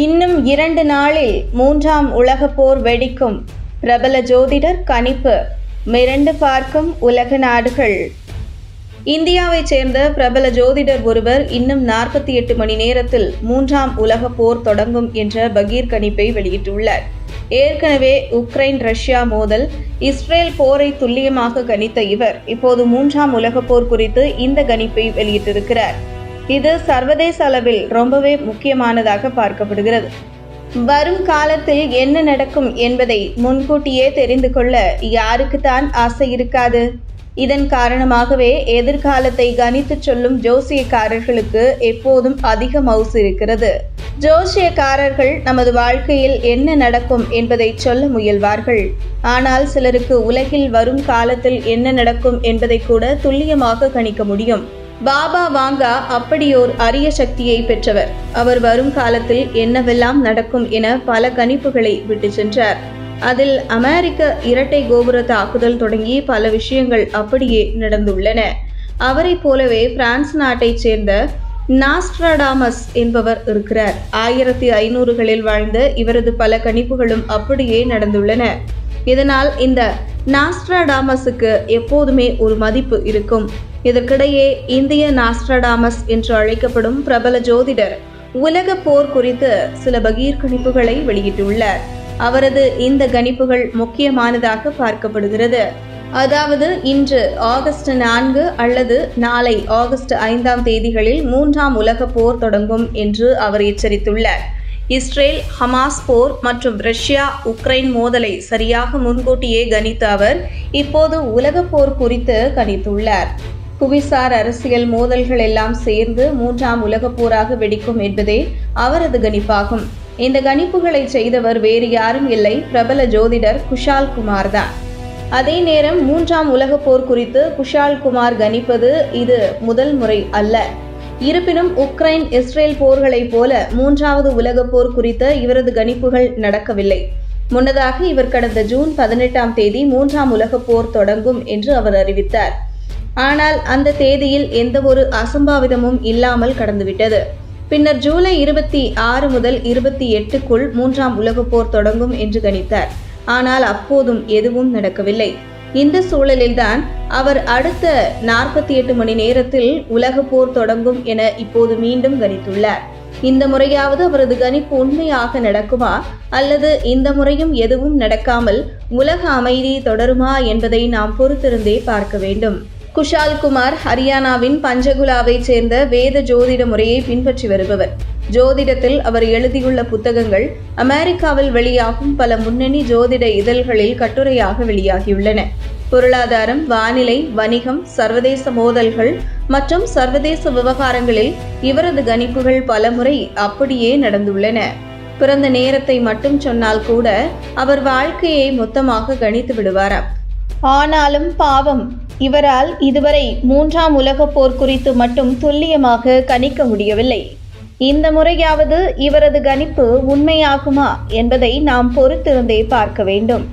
இன்னும் இரண்டு நாளில் மூன்றாம் உலகப் போர் வெடிக்கும். பிரபல ஜோதிடர் கணிப்பு. மிரண்டு பார்க்கும் உலக நாடுகள். இந்தியாவைச் சேர்ந்த பிரபல ஜோதிடர் ஒருவர் இன்னும் நாற்பத்தி எட்டு மணி நேரத்தில் மூன்றாம் உலகப் போர் தொடங்கும் என்ற பகீர் கணிப்பை வெளியிட்டுள்ளார். ஏற்கனவே உக்ரைன் ரஷ்யா மோதல் இஸ்ரேல் போரை துல்லியமாக கணித்த இவர் இப்போது மூன்றாம் உலகப் போர் குறித்து இந்த கணிப்பை வெளியிட்டிருக்கிறார். இது சர்வதேச அளவில் ரொம்பவே முக்கியமானதாக பார்க்கப்படுகிறது. வரும் காலத்தில் என்ன நடக்கும் என்பதை முன்கூட்டியே தெரிந்து கொள்ள யாருக்குத்தான் ஆசை இருக்காது. இதன் காரணமாகவே எதிர்காலத்தை கணித்துச் சொல்லும் ஜோசியக்காரர்களுக்கு எப்போதும் அதிக மவுசு இருக்கிறது. ஜோசியக்காரர்கள் நமது வாழ்க்கையில் என்ன நடக்கும் என்பதை சொல்ல முயல்வார்கள். ஆனால் சிலருக்கு உலகில் வரும் காலத்தில் என்ன நடக்கும் என்பதை கூட துல்லியமாக கணிக்க முடியும். பாபா வாங்கா அப்படியோர் அரிய சக்தியை பெற்றவர். அவர் வரும் காலத்தில் என்னவெல்லாம் நடக்கும் என பல கணிப்புகளை விட்டு சென்றார். அதில் அமெரிக்க இரட்டை கோபுர தாக்குதல் தொடங்கி பல விஷயங்கள் அப்படியே நடந்துள்ளன. அவரைப் போலவே பிரான்ஸ் நாட்டைச் சேர்ந்த நாஸ்ட்ராடாமஸ் என்பவர் இருக்கிறார். ஆயிரத்தி ஐநூறுகளில் வாழ்ந்த இவரது பல கணிப்புகளும் அப்படியே நடந்துள்ளன. இதனால் இந்த நாஸ்ட்ராடாமஸுக்கு எப்போதுமே ஒரு மதிப்பு இருக்கும். இதற்கிடையே இந்திய நாஸ்ட்ராடாமஸ் என்று அழைக்கப்படும் பிரபல ஜோதிடர் உலக போர் குறித்து சில பகீர் கணிப்புகளை வெளியிட்டுள்ளார். அவரது இந்த கணிப்புகள் முக்கியமானதாக பார்க்கப்படுகிறது. அதாவது இன்று ஆகஸ்ட் நான்கு அல்லது நாளை ஆகஸ்ட் ஐந்தாம் தேதிகளில் மூன்றாம் உலக போர் தொடங்கும் என்று அவர் எச்சரித்துள்ளார். இஸ்ரேல் ஹமாஸ் போர் மற்றும் ரஷ்யா உக்ரைன் மோதலை சரியாக முன்கூட்டியே கணித்த அவர் இப்போது உலக போர் குறித்து கணித்துள்ளார். புவிசார் அரசியல் மோதல்கள் எல்லாம் சேர்ந்து மூன்றாம் உலகப் போராக வெடிக்கும் என்பதே அவரது கணிப்பாகும். இந்த கணிப்புகளை செய்தவர் வேறு யாரும் இல்லை பிரபல ஜோதிடர் குஷால் குமார் தான். அதே நேரம் மூன்றாம் உலகப் போர் குறித்து குஷால் குமார் கணிப்பது இது முதல் முறை அல்ல. இருப்பினும் உக்ரைன் இஸ்ரேல் போர்களைப் போல மூன்றாவது உலகப் போர் குறித்த இவரது கணிப்புகள் நடக்கவில்லை. முன்னதாக இவர் கடந்த ஜூன் பதினெட்டாம் தேதி மூன்றாம் உலகப் போர் தொடங்கும் என்று அவர் அறிவித்தார். ஆனால் அந்த தேதியில் எந்த ஒரு அசம்பாவிதமும் இல்லாமல் கடந்துவிட்டது. பின்னர் ஜூலை இருபத்தி ஆறு முதல் இருபத்தி எட்டுக்குள் மூன்றாம் உலகப் போர் தொடங்கும் என்று கணித்தார். ஆனால் அப்போதும் எதுவும் நடக்கவில்லை. இந்த சூழலில்தான் அவர் அடுத்த நாற்பத்தி எட்டு மணி நேரத்தில் உலக போர் தொடங்கும் என இப்போது மீண்டும் கணித்துள்ளார். இந்த முறையாவது அவரது கணிப்பு உண்மையாக நடக்குமா? அல்லது இந்த முறையும் எதுவும் நடக்காமல் உலக அமைதி தொடருமா என்பதை நாம் பொறுத்திருந்தே பார்க்க வேண்டும். குஷால் குமார் ஹரியானாவின் பஞ்சகுலாவைச் சேர்ந்த வேத ஜோதிட முறையை பின்பற்றி வருபவர். ஜோதிடத்தில் அவர் எழுதியுள்ள புத்தகங்கள் அமெரிக்காவில் வெளியாகும் பல முன்னணி ஜோதிட இதழ்களில் கட்டுரையாக வெளியாகியுள்ளன. பொருளாதாரம் வானிலை வணிகம் சர்வதேச மோதல்கள் மற்றும் சர்வதேச விவகாரங்களில் இவரது கணிப்புகள் பலமுறை அப்படியே நடந்துள்ளன. பிறந்த நேரத்தை மட்டும் சொன்னால் கூட அவர் வாழ்க்கையை மொத்தமாக கணித்து விடுவாராம் ஆனாலும் பாவம் இவரால் இதுவரை மூன்றாம் உலகப் போர் குறித்து மட்டும் துல்லியமாக கணிக்க முடியவில்லை. இந்த முறையாவது இவரது கணிப்பு உண்மையாகுமா என்பதை நாம் பொறுத்திருந்தே பார்க்க வேண்டும்.